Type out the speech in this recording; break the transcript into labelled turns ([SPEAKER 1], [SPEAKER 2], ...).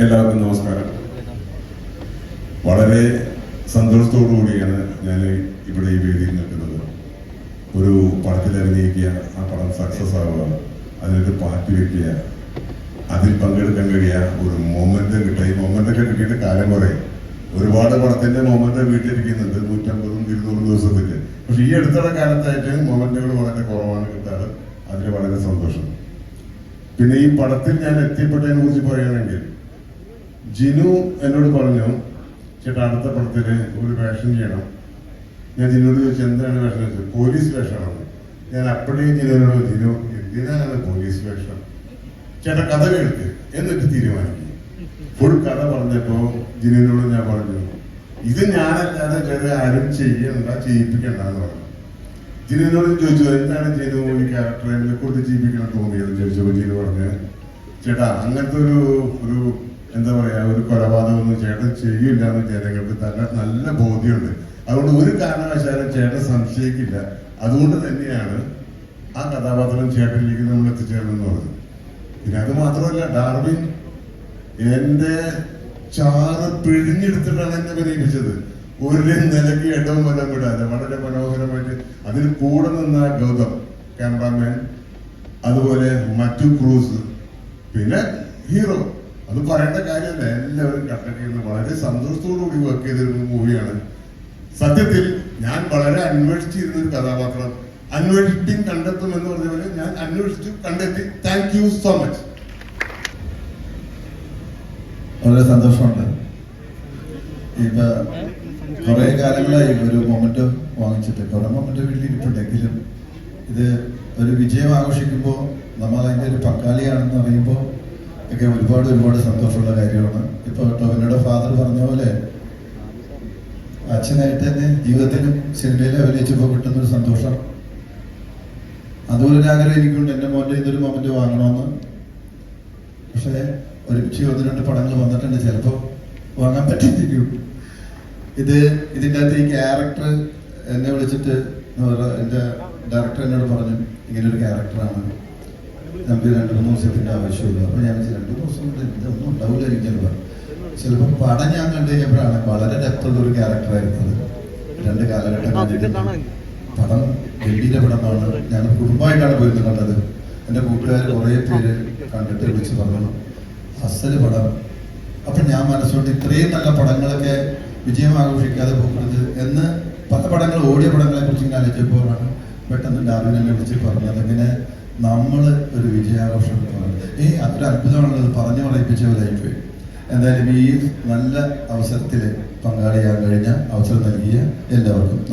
[SPEAKER 1] എല്ലാവർക്കും നമസ്കാരം. വളരെ സന്തോഷത്തോടു കൂടിയാണ് ഞാൻ ഇവിടെ ഈ വേദിയിൽ നിൽക്കുന്നത്. ഒരു പടത്തിൽ അഭിനയിക്കുക ആ പടം സക്സസ് ആവുക അതിനൊരു പാർട്ടി വെക്കുക അതിൽ പങ്കെടുക്കാൻ കഴിയുക ഒരു മൊമെന്റ് കിട്ടുക ഈ മൊമെന്റ് ഒക്കെ കിട്ടിയിട്ട് കാലം കുറേ ഒരുപാട് പടത്തിന്റെ മൊമെന്റ് വീട്ടിലിരിക്കുന്നുണ്ട് നൂറ്റമ്പതും ഇരുന്നൂറും ദിവസത്തിന്റെ പക്ഷെ ഈ അടുത്തുള്ള കാലത്തായിട്ട് മൊമെന്റുകൾ വളരെ കുറവാണ് കിട്ടാറ്. അതിൽ വളരെ സന്തോഷം. പിന്നെ ഈ പടത്തിൽ ഞാൻ എത്തിപ്പെട്ടതിനെ കുറിച്ച് പറയുകയാണെങ്കിൽ ജിനു എന്നോട് പറഞ്ഞു ചേട്ടാ അടുത്ത പടത്തിന് ഒരു വേഷം ചെയ്യണം. ഞാൻ ജിനുവിനോട് ചോദിച്ചു എന്താണ് വേഷം? ചോദിച്ചത് പോലീസ് വേഷമാണ്. ഞാൻ അപ്പോഴേ ജിനുവിനോട് ജിനു എന്തിനാണ് പോലീസ് വേഷം? ചേട്ടാ കഥ കേൾക്ക് എന്നിട്ട് തീരുമാനിക്കും ഫുൾ കഥ പറഞ്ഞപ്പോ ജിനുവിനോട് ഞാൻ പറഞ്ഞു ഇത് ഞാനല്ലാതെ വേറെ ആരും ചെയ്യണ്ട ചെയ്യിപ്പിക്കണ്ട എന്ന് പറഞ്ഞു. ജിനുവിനോട് ചോദിച്ചു എന്താണ് ജിനു ഈ ക്യാരക്ടറെ കൊണ്ട് ജീവിക്കണം തോന്നിയത്? ചോദിച്ചപ്പോൾ ജിനു പറഞ്ഞു ചേട്ടാ അങ്ങനത്തെ ഒരു ഒരു എന്താ പറയാ ഒരു കൊലപാതകമൊന്നും ചേട്ടൻ ചെയ്യില്ല എന്ന് ജനങ്ങൾക്ക് നല്ല നല്ല ബോധ്യമുണ്ട്. അതുകൊണ്ട് ഒരു കാരണവശാലും ചേട്ടൻ സംശയിക്കില്ല. അതുകൊണ്ട് തന്നെയാണ് ആ കഥാപാത്രം ചേട്ടനിലേക്ക് നമ്മൾ എത്തിച്ചേർന്നെന്ന് പറഞ്ഞത്. പിന്നെ അത് മാത്രമല്ല ഡാർവിൻ എന്റെ ചാറ് പിഴിഞ്ഞെടുത്തിട്ടാണ് എന്നെ പരീക്ഷിച്ചത്. ഒരു നിലയ്ക്ക് ഇടവും വല്ലതും വിടാതെ വളരെ മനോഹരമായിട്ട് അതിൽ കൂടെ നിന്ന ഗൗതം ക്യാമറാമാൻ അതുപോലെ മറ്റു ക്രൂസ് പിന്നെ ഹീറോ. അത് പറയേണ്ട കാര്യമല്ല. എല്ലാവരും ചെയ്യുന്നത് വളരെ സന്തോഷത്തോടു കൂടി വർക്ക് ചെയ്തിരുന്ന മൂവിയാണ് സത്യത്തിൽ ഞാൻ വളരെ അന്വേഷിച്ചിരുന്ന ഒരു കഥാപാത്രം. അന്വേഷിപ്പിൻ കണ്ടെത്തും എന്ന് പറഞ്ഞ പോലെ ഞാൻ അന്വേഷിച്ചു കണ്ടെത്തി. താങ്ക് യു സോ മച്ച്
[SPEAKER 2] വളരെ സന്തോഷമുണ്ട്. ഇപ്പൊ കുറെ കാലങ്ങളായി ഒരു മൊമെന്റ് വാങ്ങിച്ചിട്ട് കുറെ മൊമെന്റ് വീട്ടിലിരിപ്പുണ്ടെങ്കിലും ഇത് ഒരു വിജയം ആഘോഷിക്കുമ്പോൾ നമ്മൾ അതിന്റെ ഒരു പങ്കാളിയാണെന്ന് അറിയുമ്പോൾ ഒക്കെ ഒരുപാട് ഒരുപാട് സന്തോഷമുള്ള കാര്യമാണ്. ഇപ്പൊ ടോവിനോടെ ഫാദർ പറഞ്ഞ പോലെ അച്ഛനായിട്ട് തന്നെ ജീവിതത്തിലും സിനിമയിലും അഭിനയിച്ചപ്പോൾ കിട്ടുന്ന ഒരു സന്തോഷം. അതുപോലെ ഒരു ആഗ്രഹം എനിക്കുണ്ട്. എന്റെ മോന്റെ ഇതൊരു മൊമെന്റ് വാങ്ങണമെന്ന്. പക്ഷേ ഒരുമിച്ച് ഒന്ന് രണ്ട് പടങ്ങൾ വന്നിട്ടുണ്ട്. ചിലപ്പോൾ വാങ്ങാൻ പറ്റിയിരിക്കും ഇത് ഇതിന്റെ അകത്ത് ഈ ക്യാരക്ടർ എന്നെ വിളിച്ചിട്ട് എന്റെ ഡയറക്ടർ എന്നോട് പറഞ്ഞു ഇങ്ങനൊരു ക്യാരക്ടറാണ് നമുക്ക് രണ്ട് മൂന്ന് ദിവസത്തിന്റെ ആവശ്യമില്ല അപ്പോൾ ഞാൻ രണ്ടു ദിവസം കൊണ്ട് ഇതൊന്നും ഉണ്ടാവില്ലായിരിക്കും ചിലപ്പോൾ ചിലപ്പോൾ പടം ഞാൻ കണ്ടു കഴിഞ്ഞപ്പോഴാണ് വളരെ ഡെപ്തുള്ള ഒരു ക്യാരക്ടറായിരുന്നത് രണ്ട് കാലഘട്ടം പടം ഡൽഹിയിലെ പടമാണ്. ഞാൻ കുടുംബമായിട്ടാണ് പോയിരുന്നു കണ്ടത് എന്റെ കൂട്ടുകാർ കുറേ പേര് കണ്ടിട്ട് വിളിച്ച് പറഞ്ഞു അസൽ പടം. അപ്പൊ ഞാൻ മനസ്സുകൊണ്ട് ഇത്രയും നല്ല പടങ്ങളൊക്കെ വിജയം ആഘോഷിക്കാതെ പോകുന്നത് എന്ന് പല പടങ്ങൾ ഓടിയ പടങ്ങളെ കുറിച്ച് ഞാൻ ആലോചിച്ചപ്പോഴാണ് പെട്ടെന്ന് ഡാർവിനെ വിളിച്ച് പറഞ്ഞത് അങ്ങനെ നമ്മൾ ഒരു വിജയാഘോഷം ഏ അതൊരു അത്ഭുതമാണല്ലോ അത് പറഞ്ഞു പറയിപ്പിച്ച പോലായിപ്പോയി എന്തായാലും ഈ നല്ല അവസരത്തിൽ പങ്കാളിയാകാൻ കഴിഞ്ഞ അവസരം നൽകിയ എല്ലാവർക്കും